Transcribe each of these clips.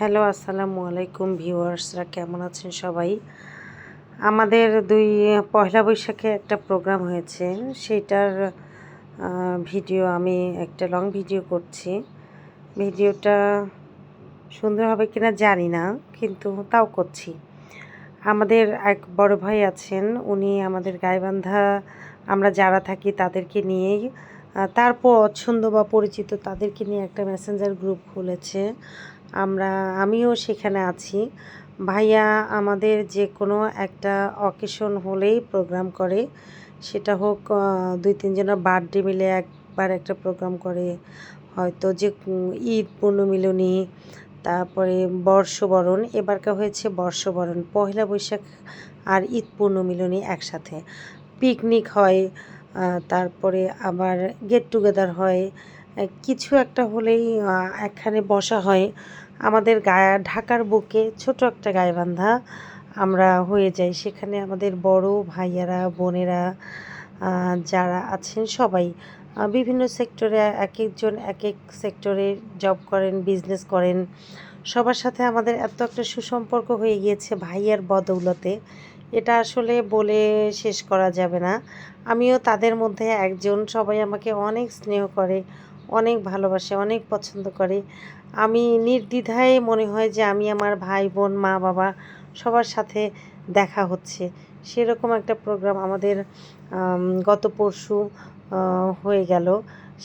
Hello, আসসালামু আলাইকুম ভিউয়ার্সরা, কেমন আছেন সবাই? আমাদের দুই, পয়লা বৈশাখে একটা প্রোগ্রাম হয়েছে। সেটার ভিডিও আমি, একটা লং ভিডিও করছি। ভিডিওটা সুন্দর হবে কিনা জানি না, কিন্তু তাও করছি। আমাদের এক বড় ভাই আছেন, উনি আমাদের গাইবান্ধা, আমরা যারা থাকি তাদেরকে নিয়েই তার পছন্দ বা পরিচিত তাদেরকে নিয়ে একটা মেসেঞ্জার গ্রুপ খুলেছে। আমরা, আমিও সেখানে আছি। ভাইয়া আমাদের যে কোনো একটা অকেশন হলেই প্রোগ্রাম করে। সেটা হোক দুই তিনজনের বার্থডে মিলে একবার একটা প্রোগ্রাম করে। হয়তো যে ঈদ, পূর্ণমিলনী, তারপরে বর্ষবরণ, এবারকার হয়েছে বর্ষবরণ পয়লা বৈশাখ আর ঈদ, পূর্ণমিলনী একসাথে। পিকনিক হয় তারপরে আবার গেট টুগেদার হয়। কিছু একটা হলেই একখানে বসা হয়। আমাদের গায়ে, ঢাকার বুকে ছোট একটা গায়েবান্ধা আমরা হয়ে যাই। সেখানে আমাদের বড় ভাইয়ারা, বোনেরা যারা আছেন সবাই বিভিন্ন সেক্টরে এক একজন এক এক সেক্টরে জব করেন, বিজনেস করেন। সবার সাথে আমাদের এত একটা সুসম্পর্ক হয়ে গিয়েছে ভাইয়ার বদৌলতে। এটা আসলে বলে শেষ করা যাবে না। আমিও তাদের মধ্যে একজন, সবাই আমাকে অনেক স্নেহ করে। অনেক ভালোবাসে, অনেক পছন্দ করে। আমি নির্দ্বিধায় মনে হয় যে আমি আমার ভাই, বোন, মা, বাবা সবার সাথে দেখা হচ্ছে। সেরকম একটা প্রোগ্রাম আমাদের গত পরশু হয়ে গেল।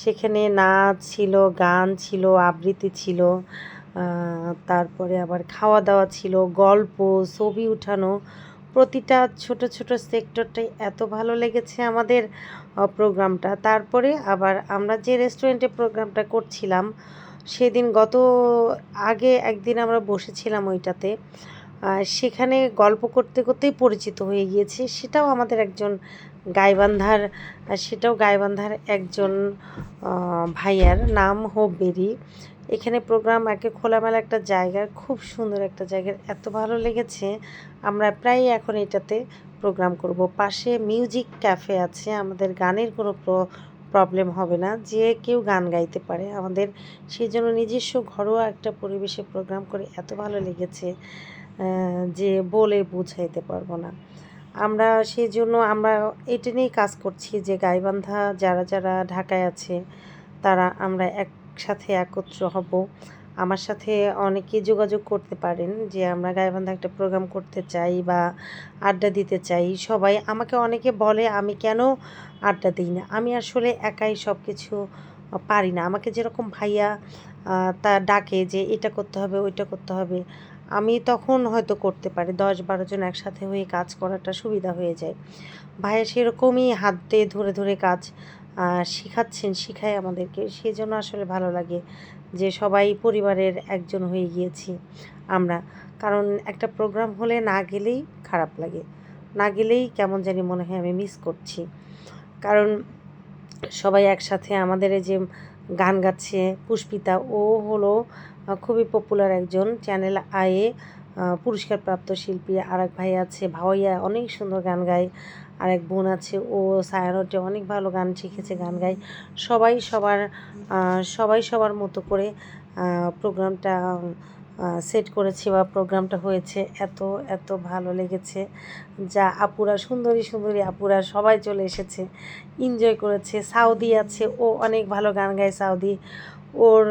সেখানে নাচ ছিল, গান ছিল, আবৃত্তি ছিল তারপরে আবার খাওয়া দাওয়া ছিল, গল্প, ছবি উঠানো প্রতিটা ছোট ছোট সেক্টরটাই এত ভালো লেগেছে আমাদের প্রোগ্রামটা। তারপরে আবার আমরা যে রেস্টুরেন্টে প্রোগ্রামটা করছিলাম, সেদিন গত, আগে একদিন আমরা বসেছিলাম ওইটাতে সেখানে গল্প করতে, করতেই পরিচিত হয়ে গিয়েছে। সেটাও আমাদের একজন গাইবান্ধার, সেটাও গাইবান্ধার একজন ভাইয়ার নাম হোপবেরি এখানে প্রোগ্রাম একে খোলামেলা একটা জায়গা, খুব সুন্দর একটা জায়গা, এত ভালো লেগেছে। আমরা প্রায় এখন এটাতে প্রোগ্রাম করব। পাশে মিউজিক ক্যাফে আছে, আমাদের গানের কোনো প্রবলেম হবে না, যে কেউ গান গাইতে পারে। আমাদের সেই জন্য নিজস্ব ঘরোয়া একটা পরিবেশে প্রোগ্রাম করে এত ভালো লেগেছে যে বলে বুঝাইতে পারব না। আমরা সেই জন্য আমরা এটা নিয়েই কাজ করছি যে গাইবান্ধা যারা যারা ঢাকায় আছে, তারা আমরা একসাথে একত্র হব। আমার সাথে অনেকেই যোগাযোগ করতে পারেন যে আমরা গাইবান্ধা একটা প্রোগ্রাম করতে চাই বা আড্ডা দিতে চাই। সবাই আমাকে অনেকে বলে, আমি কেন আড্ডা দিই না? আমি আসলে একাই সব কিছু পারি না। আমাকে যেরকম ভাইয়া তা ডাকে যে এটা করতে হবে, ওইটা করতে হবে। আমি তখন হয়তো করতে পারি দশ বারো জন একসাথে হয়ে কাজ করাটা সুবিধা হয়ে যায়। ভাইয়া সেরকমই হাত দিয়ে ধরে ধরে কাজ শিখাচ্ছেন, শিখায় আমাদেরকে। সেই জন্য আসলে ভালো লাগে যে সবাই পরিবারের একজন হয়ে গিয়েছি আমরা। কারণ একটা প্রোগ্রাম হলে না গেলেই খারাপ লাগে। না গেলেই কেমন জানি মনে হয় আমি মিস করছি। কারণ সবাই একসাথে আমাদের যে গান গাচ্ছে, পুষ্পিতা, ও হলো খুবই পপুলার একজন চ্যানেল আয়ে পুরস্কারপ্রাপ্ত শিল্পী আর এক ভাই আছে, ভাওয়াইয়া, অনেক সুন্দর গান গায়। আর এক বোন আছে, ও সায়ানটে অনেক ভালো গান শিখেছে, গান গায়। সবাই সবার সবাই সবার মতো করে প্রোগ্রামটা সেট করেছে বা প্রোগ্রামটা হয়েছে। এত এত ভালো লেগেছে। যা আপুরা, সুন্দরী সুন্দরী আপুরা সবাই চলে এসেছে এনজয় করেছে। সাউদি আছে, ও অনেক ভালো গান গায় সাউদি। ওর